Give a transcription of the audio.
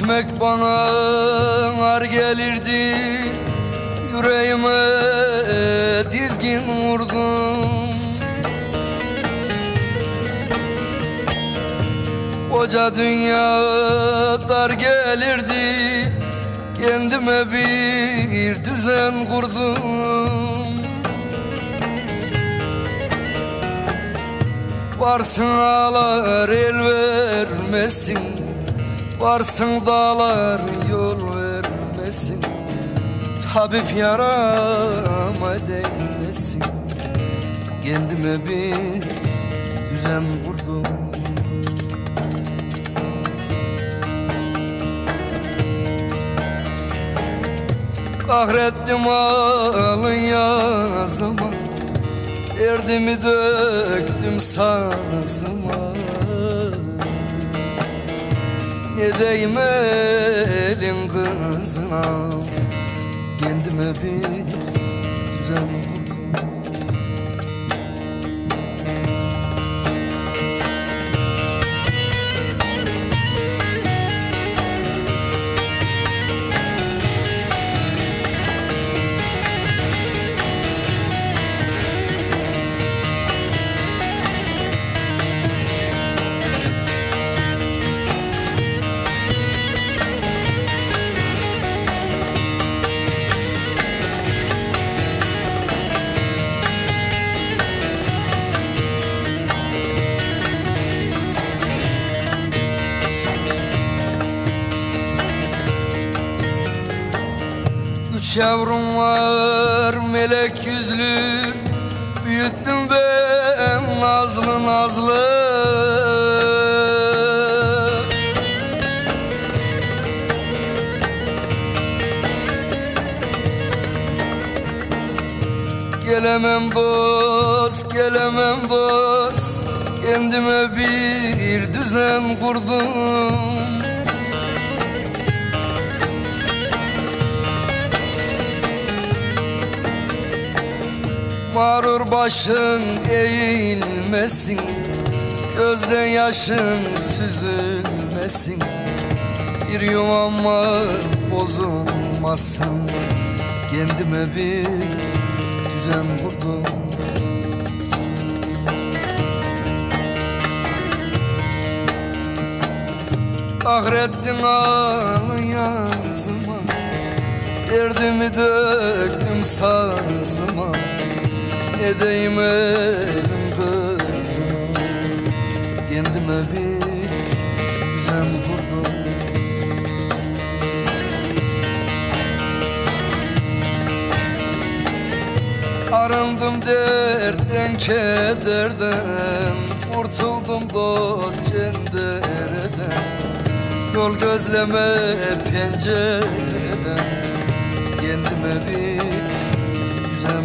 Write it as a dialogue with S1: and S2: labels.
S1: Sevmek bana ağır gelirdi. Yüreğime dizgin vurdum. Koca dünya dar gelirdi. Kendime bir düzen kurdum. Varsın ağlar el vermesin Varsın dağlar yol vermesin. Tabip yarama değmesin. Kendime bir düzen kurdum Kahrettim alın yazıma Derdimi döktüm sazıma Deyim elin kızına Kendime bir düzen kurdum Üç yavrum var melek yüzlü. Büyüttüm ben nazlı nazlı. Gelemem dost, gelemem dost Kendime bir düzen kurdum Mağrur başın eğilmesin Gözden yaşın süzülmesin Bir yuvam var bozulmasın Kendime bir düzen kurdum Kahrettin ağlı yazıma Derdimi döktüm sazıma Ne deyim elin kızına Kendime bir düzen kurdum. Arındım dertten kederden Kurtuldum dost cendereden. Yol gözleme pencereden Kendime bir düzen